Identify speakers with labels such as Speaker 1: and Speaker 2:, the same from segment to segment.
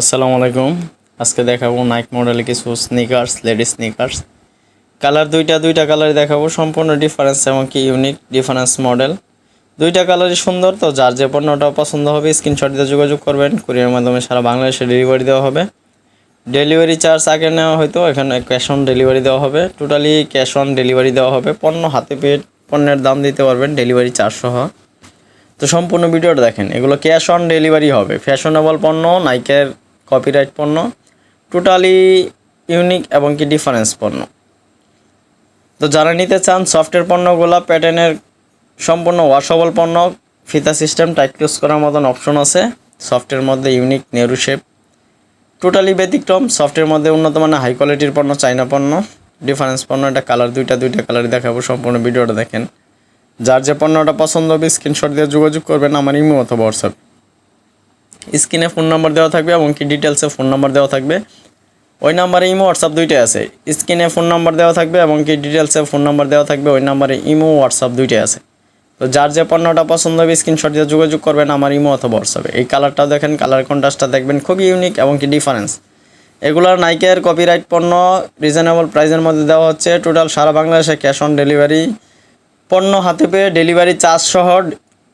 Speaker 1: আসসালামু আলাইকুম। আজকে দেখাবো নাইক মডেলের কিছু স্নিকার্স লেডিস স্নিকার্স কালার দুইটা দুইটা কালারই দেখাবো। সম্পূর্ণ ডিফারেন্স এবং কি ইউনিক ডিফারেন্স মডেল দুইটা কালারই সুন্দর, তো যার যে পণ্যটা পছন্দ হবে স্ক্রিনশট দিয়ে যোগাযোগ করবেন। কুরিয়ার মাধ্যমে সারা বাংলাদেশে ডেলিভারি দেওয়া হবে। ডেলিভারি চার্জ আগে নেওয়া হয়তো, এখানে ক্যাশ অন ডেলিভারি দেওয়া হবে। টোটালি ক্যাশ অন ডেলিভারি দেওয়া হবে। পণ্য হাতে পেয়ে পণ্যের দাম দিতে পারবেন ডেলিভারি চার্জ সহ। তো সম্পূর্ণ ভিডিওটা দেখেন। এগুলো ক্যাশ অন ডেলিভারি হবে। ফ্যাশনেবল পণ্য নাইকের কপিরাইট পণ্য টোটালি ইউনিক এবং কি ডিফারেন্স পণ্য। তো যারা নিতে চান সফটের পণ্যগুলো প্যাটার্নের সম্পূর্ণ ওয়াশেবল পণ্য, ফিতা সিস্টেম টাইট ক্লোজ করার মতন অপশন আছে। সফটের মধ্যে ইউনিক নেরু শেপ টোটালি ব্যতিক্রম সফটের মধ্যে উন্নত মানের হাই কোয়ালিটির পণ্য, চাইনা পণ্য। ডিফারেন্স পণ্য, এটা কালার দুইটা দুইটা কালারই দেখাবো, সম্পূর্ণ ভিডিওটা দেখেন। যার যে পণ্যটা পছন্দ হবে স্ক্রিনশট দিয়ে যোগাযোগ করবেন আমার ইমো অথবা হোয়াটসঅ্যাপ স্ক্রিনে ফোন নাম্বার দেওয়া থাকবে এবং কি ডিটেলসে ফোন নাম্বার দেওয়া থাকবে। ওই নাম্বারে ইমো হোয়াটসঅ্যাপ দুইটাই আছে। স্ক্রিনে ফোন নাম্বার দেওয়া থাকবে এবং কি ডিটেলসে ফোন নাম্বার দেওয়া থাকবে, ওই নাম্বারে ইমো হোয়াটসঅ্যাপ দুইটাই আছে। তো যার যে পণ্যটা পছন্দ হবে স্ক্রিনশট দিয়ে যোগাযোগ করবেন আমার ইমো অথবা হোয়াটসঅ্যাপে এই কালারটাও দেখেন কালার কন্ট্রাস্টটা দেখবেন, খুবই ইউনিক এবং কি ডিফারেন্স এগুলোর নাইকের কপিরাইট পণ্য রিজনেবল প্রাইসের মধ্যে দেওয়া হচ্ছে। টোটাল সারা বাংলাদেশে ক্যাশ অন ডেলিভারি পণ্য হাতে পেয়ে ডেলিভারি চার্জ সহ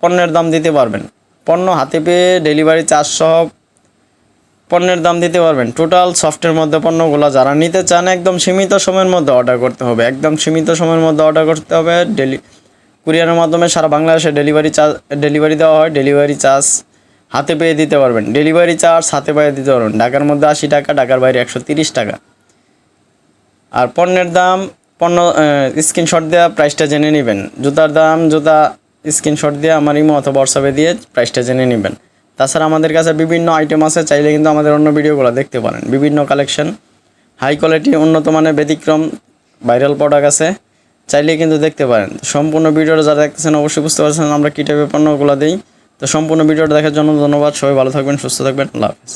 Speaker 1: পণ্যের দাম দিতে পারবেন। পণ্য হাতে পেয়ে ডেলিভারি চার্জ সহ পণ্যের দাম দিতে পারবেন। টোটাল সফটের মধ্যে পণ্যগুলো যারা নিতে চান, একদম সীমিত সময়ের মধ্যে অর্ডার করতে হবে। একদম সীমিত সময়ের মধ্যে অর্ডার করতে হবে। ডেলি কুরিয়ারের মাধ্যমে সারা বাংলাদেশে ডেলিভারি চার্জ ডেলিভারি দেওয়া হয়। ডেলিভারি চার্জ হাতে পেয়ে দিতে পারবেন। ডেলিভারি চার্জ হাতে পেয়ে দিতে পারবেন। ঢাকার মধ্যে আশি টাকা, ঢাকার বাইরে একশো তিরিশ টাকা। আর পণ্যের দাম, পণ্য স্ক্রিনশট দেওয়া প্রাইসটা জেনে নেবেন। জুতার দাম, জুতা স্ক্রিনশট দিয়ে আমার ইমো অথবা হোয়াটসঅ্যাপে দিয়ে প্রাইসটা জেনে নেবেন। তাছাড়া আমাদের কাছে বিভিন্ন আইটেম আছে, চাইলে কিন্তু আমাদের অন্য ভিডিওগুলো দেখতে পারেন। বিভিন্ন কালেকশন হাই কোয়ালিটি উন্নত মানের ব্যতিক্রম ভাইরাল প্রোডাক্ট আছে, চাইলে কিন্তু দেখতে পারেন। সম্পূর্ণ ভিডিওটা যারা দেখতেছেন অবশ্যই বুঝতে পারছেন আমরা কী টাইপের পণ্যগুলো দিই। তো সম্পূর্ণ ভিডিওটা দেখার জন্য ধন্যবাদ, সবাই ভালো থাকবেন, সুস্থ থাকবেন, আল্লাহ হাফিজ।